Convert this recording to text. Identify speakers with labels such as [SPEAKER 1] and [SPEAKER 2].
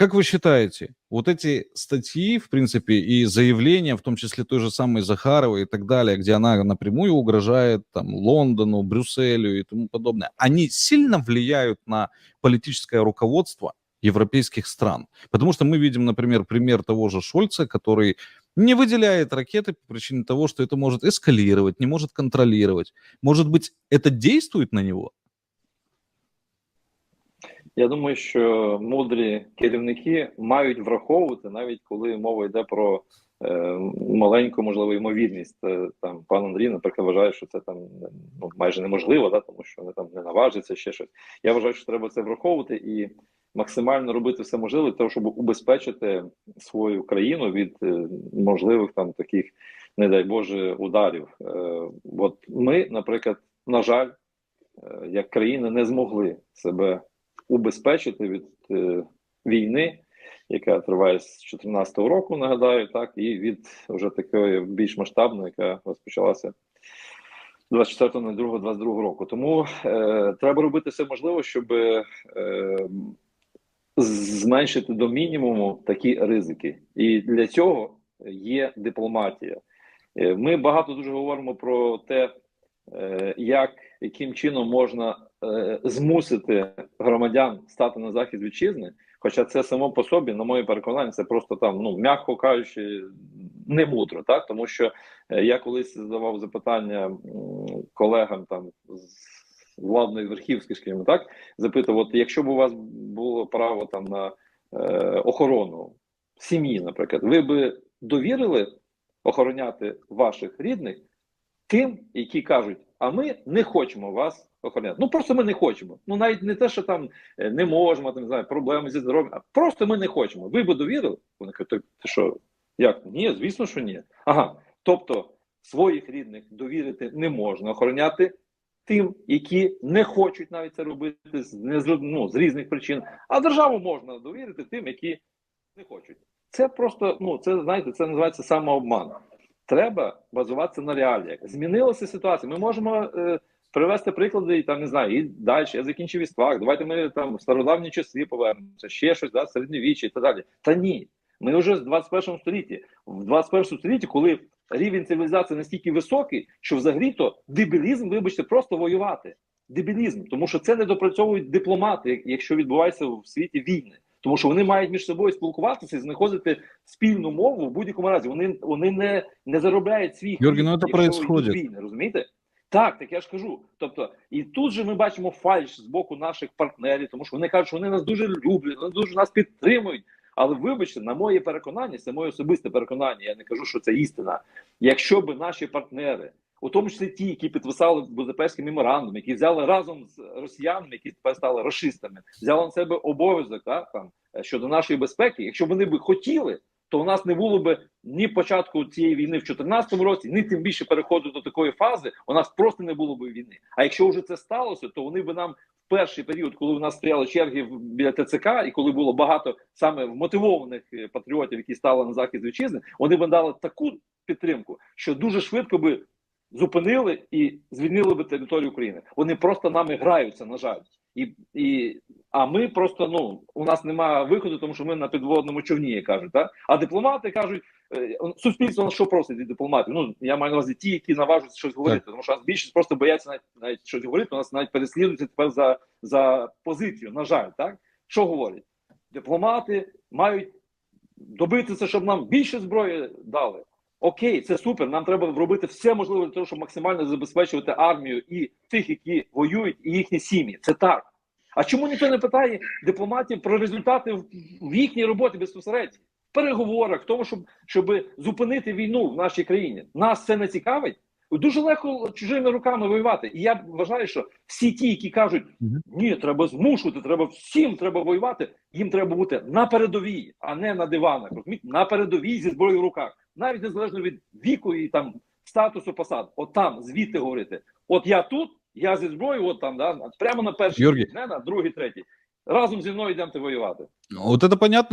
[SPEAKER 1] Как вы считаете, вот эти статьи, в принципе, и заявления, в том числе той же самой Захаровой и так далее, где она напрямую угрожает там Лондону, Брюсселю и тому подобное, они сильно влияют на политическое руководство европейских стран? Потому что мы видим, например, пример того же Шольца, который не выделяет ракеты по причине того, что это может эскалировать, не может контролировать. Может быть, это действует на него?
[SPEAKER 2] Я думаю, що мудрі керівники мають враховувати, навіть коли мова йде про е, маленьку, можливо, ймовірність. Е, там пан Андрій, наприклад, вважає, що це там ну, майже неможливо, да, тому що вони там не наважаться ще щось. Я вважаю, що треба це враховувати і максимально робити все можливе, для того, щоб убезпечити свою країну від е, можливих там таких, не дай Боже, ударів. Е, от ми, наприклад, на жаль, е, як країна не змогли себе убезпечити від е, війни, яка триває з 2014 року, нагадаю, так, і від вже такої більш масштабної, яка розпочалася 24.02.22 року. Тому е, треба робити все можливе, щоб е, зменшити до мінімуму такі ризики. І для цього є дипломатія. Е, Ми багато дуже говоримо про те, е, як яким чином можна змусити громадян стати на захист вітчизни. Хоча це само по собі, на моє переконання, це просто там, ну м'яко кажучи, не мудро, так тому що е, я колись задавав запитання колегам там з владної верхівки, скажімо так, запитував, от якщо б у вас було право там на е, охорону сім'ї, наприклад, ви би довірили охороняти ваших рідних тим, які кажуть, а ми не хочемо вас охороняти. Ну просто ми не хочемо. Ну навіть не те, що там е, не можемо, там не знаю, проблеми зі здоров'ям, а просто ми не хочемо. Ви би довірили? Вони кажуть, ти, що? Як? Ні, звісно, що ні. Ага. Тобто своїх рідних довірити не можна охороняти тим, які не хочуть навіть це робити з, ну, з різних причин. А державу можна довірити тим, які не хочуть. Це просто, ну це знаєте, це називається самообман. Треба базуватися на реаліях. Змінилася ситуація. Ми можемо е, привести приклади і там не знаю, і далі. Я закінчив істфак. Давайте ми там в стародавні часи повернемося, ще щось, да, середньовіччя і так далі. Та ні, ми вже в 21 столітті. В 21 столітті, коли рівень цивілізації настільки високий, що взагалі то дебілізм, вибачте, просто воювати. Дебілізм, тому що це не допрацьовують дипломати, якщо відбувається в світі війни. Тому що вони мають між собою спілкуватися і знаходити спільну мову в будь-якому разі. Вони вони не не заробляють свій
[SPEAKER 1] Георгій, ну це
[SPEAKER 2] війни, розумієте? Так, так я ж кажу. Тобто, і тут же ми бачимо фальш з боку наших партнерів, тому що вони кажуть, що вони нас дуже люблять, вони дуже нас підтримують. Але вибачте, на моє переконання, це моє особисте переконання. Я не кажу, що це істина. Якщо б наші партнери, у тому числі ті, які підписали Будапештський меморандум, які взяли разом з росіянами, які тепер стали расистами, взяли на себе обов'язок так, там щодо нашої безпеки. Якщо вони би хотіли, то у нас не було б ні початку цієї війни в 2014 році, ні тим більше переходу до такої фази. У нас просто не було б війни. А якщо вже це сталося, то вони б нам в перший період, коли у нас стояли черги біля ТЦК, і коли було багато саме вмотивованих е, патріотів, які стали на захист вітчизни, вони б дали таку підтримку, що дуже швидко би зупинили і звільнили би територію України. Вони просто нами граються, на жаль. І, і, а ми просто ну у нас немає виходу, тому що ми на підводному човні як кажуть. Так? А дипломати кажуть, е, суспільство на що просить від дипломатів? Ну я маю на увазі ті, які наважуються щось говорити, тому що нас більшість просто бояться навіть навіть щось говорити. У нас навіть переслідуються тепер за, за позицію. На жаль, так що говорять? Дипломати мають добитися, щоб нам більше зброї дали. Окей, це супер. Нам треба робити все можливе для того, щоб максимально забезпечувати армію і тих, які воюють, і їхні сім'ї. Це так. А чому ніхто не питає дипломатів про результати в їхній роботі безпосередньо? В переговорах, в тому, щоб, щоб зупинити війну в нашій країні. Нас це не цікавить. Дуже легко чужими руками воювати. І я вважаю, що всі ті, які кажуть, ні, треба змушувати, треба всім треба воювати. Їм треба бути на передовій, а не на диванах. Розумієте? На передовій зі зброєю в руках, навіть незалежно від віку і там статусу посад. От там звідти говорити. От я тут, я зі зброєю, от там, да, прямо на перший, не на другий, третій. Разом зі мною йдемо воювати.
[SPEAKER 1] От це понятно.